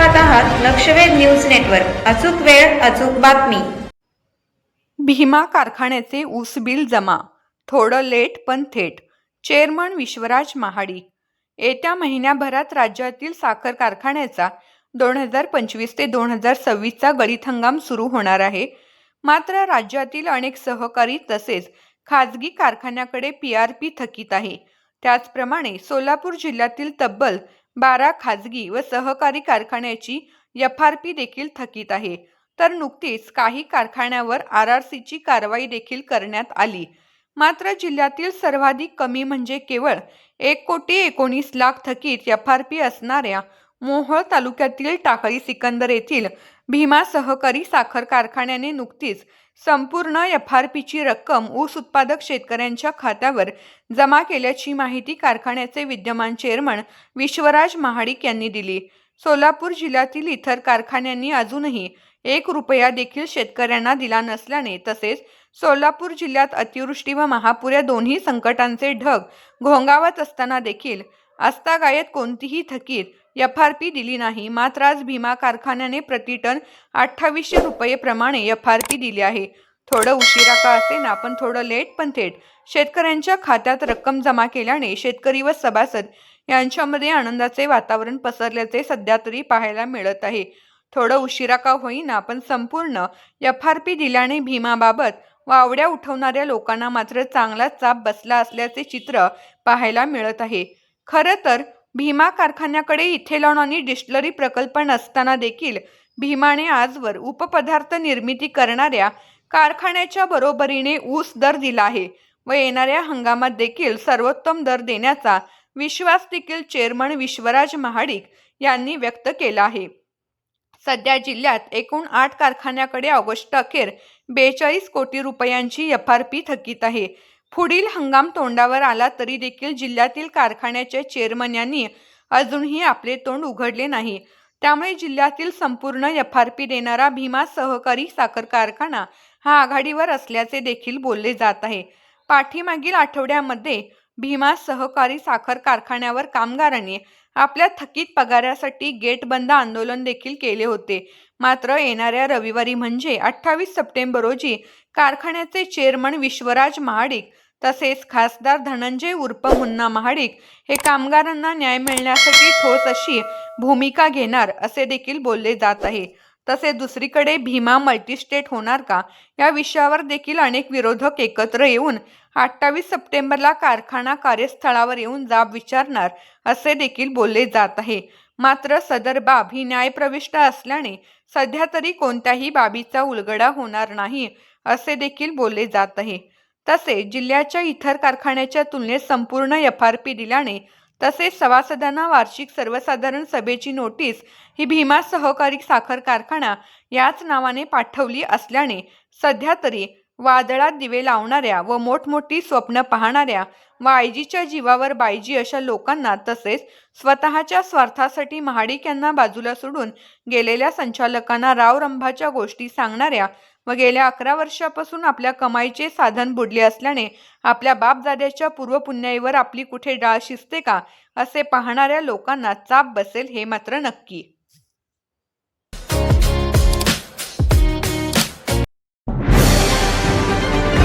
आहात लक्षवेध news network. अचूक वेळ अचूक बातमी. भीमा कारखान्याचे ऊस बिल जमा. थोडं लेट पण थेट. चेअरमन विश्वराज महाडिक. येत्या महिन्याभरात राज्यातील साखर कारखान्याचा दोन हजार पंचवीस ते दोन हजार सव्वीसचा गळीत हंगाम सुरू होणार आहे. मात्र राज्यातील अनेक सहकारी तसेच खाजगी कारखान्याकडे पी आर पी थकीत आहे. त्याचप्रमाणे सोलापूर जिल्ह्यातील तब्बल बारा खाजगी व सहकारी कारखान्याची एफ आर पी देखील थकीत आहे. तर नुकतीच काही कारखान्यावर आर आर सीची कारवाई देखील करण्यात आली. मात्र जिल्ह्यातील सर्वाधिक कमी म्हणजे केवळ एक कोटी एकोणीस लाख थकीत एफ आर पी असणाऱ्या मोहोळ तालुक्यातील टाकळी सिकंदर येथील भीमा सहकारी साखर कारखान्याने नुकतीच संपूर्ण एफ आर पीची रक्कम ऊस उत्पादक शेतकऱ्यांच्या खात्यावर जमा केल्याची माहिती कारखान्याचे विद्यमान चेअरमन विश्वराज महाडिक यांनी दिली. सोलापूर जिल्ह्यातील इतर कारखान्यांनी अजूनही एक रुपया देखील शेतकऱ्यांना दिला नसल्याने तसेच सोलापूर जिल्ह्यात अतिवृष्टी व महापूर या दोन्ही संकटांचे ढग घोंगावत असताना देखील आस्तागायत कोणतीही थकीत एफ आर पी दिली नाही. मात्र आज भीमा कारखान्याने प्रतिटन अठ्ठावीसशे रुपये प्रमाणे एफ आर पी दिली आहे. थोडं उशिरा का असेना पण थोडं लेट पण थेट. शेतकऱ्यांच्या खात्यात रक्कम जमा केल्याने शेतकरी व सभासद यांच्यामध्ये आनंदाचे वातावरण पसरल्याचे सध्या तरी पाहायला मिळत आहे. थोडं उशिरा का होईना पण संपूर्ण एफ आर पी दिल्याने भीमाबाबत वावड्या उठवणाऱ्या लोकांना मात्र चांगलाच चाप बसला असल्याचे चित्र पाहायला मिळत आहे. खरं तर भीमा कारखान्याकडे इथेलॉन आणि डिस्टलरी प्रकल्प नसताना देखील भीमाने आजवर उपपदार्थ निर्मिती करणाऱ्या कारखान्याच्या बरोबरीने ऊस दर दिला आहे व येणाऱ्या हंगामात देखील सर्वोत्तम दर देण्याचा विश्वास देखील चेअरमन विश्वराज महाडिक यांनी व्यक्त केला आहे. सध्या जिल्ह्यात एकूण आठ कारखान्याकडे ऑगस्ट अखेर बेचाळीस कोटी रुपयांची एफ आर पी थकीत आहे. पुढील हंगाम तोंडावर आला तरी देखील जिल्ह्यातील कारखान्याच्या चेअरमन यांनी अजूनही आपले तोंड उघडले नाही. त्यामुळे जिल्ह्यातील संपूर्ण एफ आर पी देणारा भीमा सहकारी साखर कारखाना हा आघाडीवर असल्याचे देखील बोलले जात आहे. पाठीमागील आठवड्यामध्ये भीमा सहकारी साखर कारखान्यावर कामगारांनी आपल्या थकीत पगारासाठी गेट बंद आंदोलन देखील केले होते. मात्र येणाऱ्या रविवारी म्हणजे अठ्ठावीस सप्टेंबर रोजी कारखान्याचे चेअरमन विश्वराज महाडिक तसेच खासदार धनंजय उर्फ मुन्ना महाडिक हे कामगारांना न्याय मिळण्यासाठी ठोस अशी भूमिका घेणार असे देखील बोलले जात आहे. तसे दुसरीकडे भीमा मल्टीस्टेट होणार का? या विषयावर देखील अनेक विरोधक एकत्र येऊन अठ्ठावीस सप्टेंबरला कारखाना कार्यस्थळावर येऊन जाब विचारणार असे देखील बोलले जात आहे. मात्र सदर बाब ही न्यायप्रविष्ट असल्याने सध्या तरी कोणत्याही बाबीचा उलगडा होणार नाही असे देखील बोलले जात आहे. तसे जिल्ह्याच्या इतर कारखान्याच्या तुलनेत संपूर्ण एफ आर पी दिल्याने तसेच सभासदांना वार्षिक सर्वसाधारण सभेची नोटीस ही भीमा सहकारी साखर कारखाना याच नावाने पाठवली असल्याने सध्या तरी वादळात दिवे लावणाऱ्या व मोठमोठी स्वप्न पाहणाऱ्या व आयजीच्या जीवावर बायजी अशा लोकांना तसेच स्वतःच्या स्वार्थासाठी महाडिक यांना बाजूला सोडून गेलेल्या संचालकांना रावरंभाच्या गोष्टी सांगणाऱ्या व गेल्या अकरा वर्षापासून आपल्या कमाईचे साधन बुडले असल्याने आपल्या बापदाद्याच्या पूर्वपुण्याईवर आपली कुठे डाळ शिजते का असे पाहणाऱ्या लोकांना चाप बसेल हे मात्र नक्की.